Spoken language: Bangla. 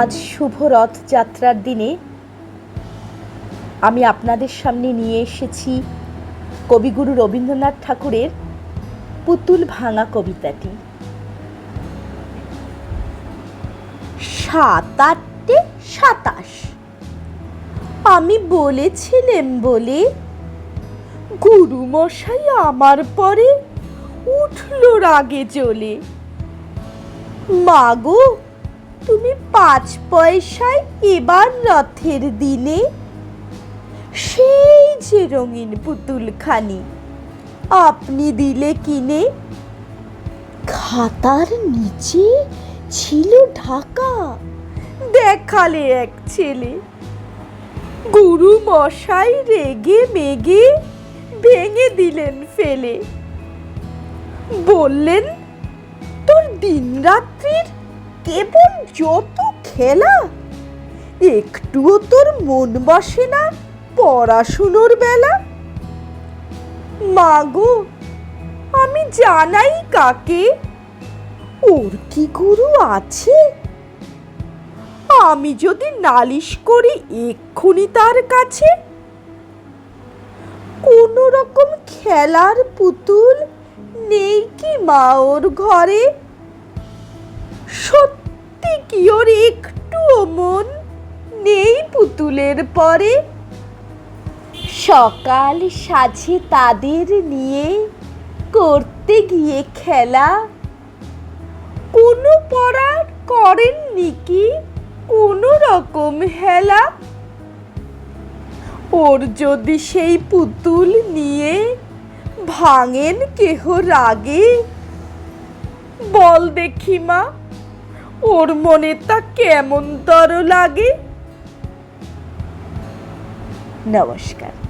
আজ শুভ রথযাত্রার দিনে আমি আপনাদের সামনে নিয়ে এসেছি কবিগুরু রবীন্দ্রনাথ ঠাকুরের পুতুল ভাঙা কবিতাটি। সাত আটটে সাতাশ। আমি বলেছিলেম বলে গুরুমশাই আমার পরে উঠল রাগে চলে মাগো তুমি পাঁচ পয়সায় এবার রথের দিনে? সেই যে রঙিন পুতুলখানি, আপনি দিলে কিনে? খাতার নিচে ছিল ঢাকা, দেখালে এক ছেলে। গুরু মশাই রেগে মেগে ভেঙে দিলেন ফেলে। বললেন, তোর দিনরাত্রির কেবল যত খেলা, একটুও তোর মন বসে না পড়াশুনোর বেলা। মাগো, আমি জানাই কাকে, ওর কি গুরু আছে? আমি যদি নালিশ করি এক্ষুনি তার কাছে। কোনো রকম খেলার পুতুল নেই কি মা ওর ঘরে? সত্যি কি ওর একটুও মন নেই পুতুলের পরে? সকাল সাঝে তাদের নিয়ে করতে গিয়ে খেলা। কোনো পড়ার করেননি কি কোনো রকম হেলা? ওর যদি সেই পুতুল নিয়ে ভাঙেন কেহ রাগে? বল দেখি মা। ওর মনে তা কেমন তর লাগে? নমস্কার।